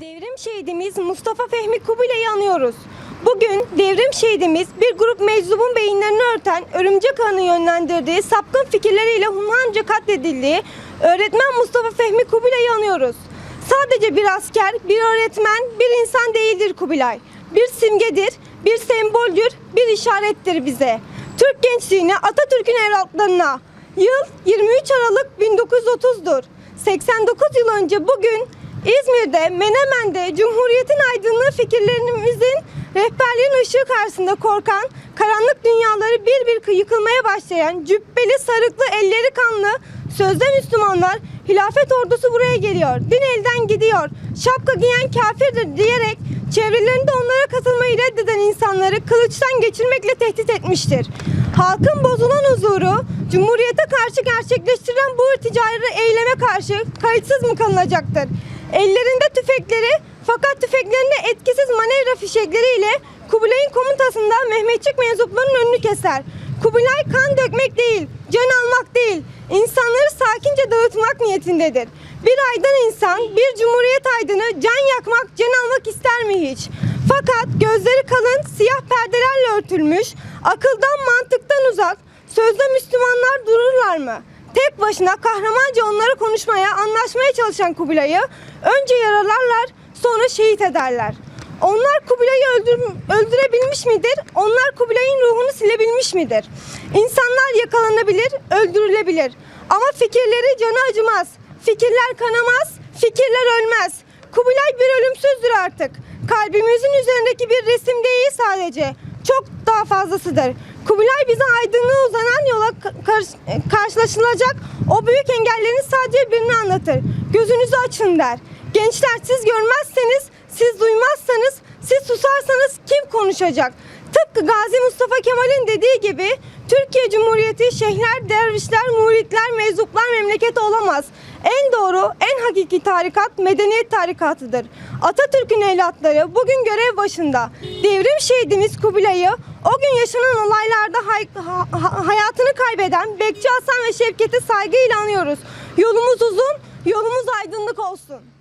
Devrim şehidimiz Mustafa Fehmi Kubilay'ı anıyoruz. Bugün devrim şehidimiz bir grup meczubun beyinlerini örten örümcek ağını yönlendirdiği sapkın fikirleriyle hunharca katledildiği öğretmen Mustafa Fehmi Kubilay'ı anıyoruz. Sadece bir asker, bir öğretmen, bir insan değildir Kubilay. Bir simgedir, bir semboldür, bir işarettir bize. Türk gençliğine, Atatürk'ün evlatlarına. Yıl 23 Aralık 1930'dur. 89 yıl önce bugün İzmir'de, Menemen'de Cumhuriyet'in aydınlığı fikirlerimizin rehberliğin ışığı karşısında korkan, karanlık dünyaları bir bir yıkılmaya başlayan cübbeli, sarıklı, elleri kanlı, sözde Müslümanlar hilafet ordusu buraya geliyor. Din elden gidiyor. Şapka giyen kafirdir diyerek çevrelerinde onlara katılmayı reddeden insanları kılıçtan geçirmekle tehdit etmiştir. Halkın bozulan huzuru, Cumhuriyete karşı gerçekleştirilen bu ticari eyleme karşı kayıtsız mı kalınacaktır? Ellerinde tüfekleri fakat tüfeklerinde etkisiz manevra fişekleriyle Kubilay'ın komutasında Mehmetçik mensuplarının önünü keser. Kubilay kan dökmek değil, can almak değil, insanları sakince dağıtmak niyetindedir. Bir aydan insan, bir cumhuriyet aydını can yakmak, can almak ister mi hiç? Fakat gözleri kalın, siyah perdelerle örtülmüş, akıldan mantıktan uzak, sözde Müslümanlar dururlar mı? Tek başına kahramanca onlara konuşmaya, anlaşmaya çalışan Kubilay'ı önce yaralarlar, sonra şehit ederler. Onlar Kubilay'ı öldür- öldürebilmiş midir? Onlar Kubilay'ın ruhunu silebilmiş midir? İnsanlar yakalanabilir, öldürülebilir. Ama fikirleri canı acımaz. Fikirler kanamaz, fikirler ölmez. Kubilay bir ölümsüzdür artık. Kalbimizin üzerindeki bir resim değil sadece. Çok daha fazlasıdır. Kubilay bize aydınlığa karşılaşılacak o büyük engellerin sadece birini anlatır. Gözünüzü açın der. Gençler siz görmezseniz, siz duymazsanız, siz susarsanız kim konuşacak? Tıpkı Gazi Mustafa Kemal'in dediği gibi Türkiye Cumhuriyeti şeyhler, dervişler, muritler, meczuplar memleketi olamaz. En doğru, en hakiki tarikat medeniyet tarikatıdır. Atatürk'ün evlatları bugün görev başında. Devrim şehidimiz Kubilay'ı o gün yaşanan olaylarda hay- ha- ha- hayatını kaybeden Bekçi Hasan ve Şevket'i saygıyla anıyoruz. Yolumuz uzun, yolumuz aydınlık olsun.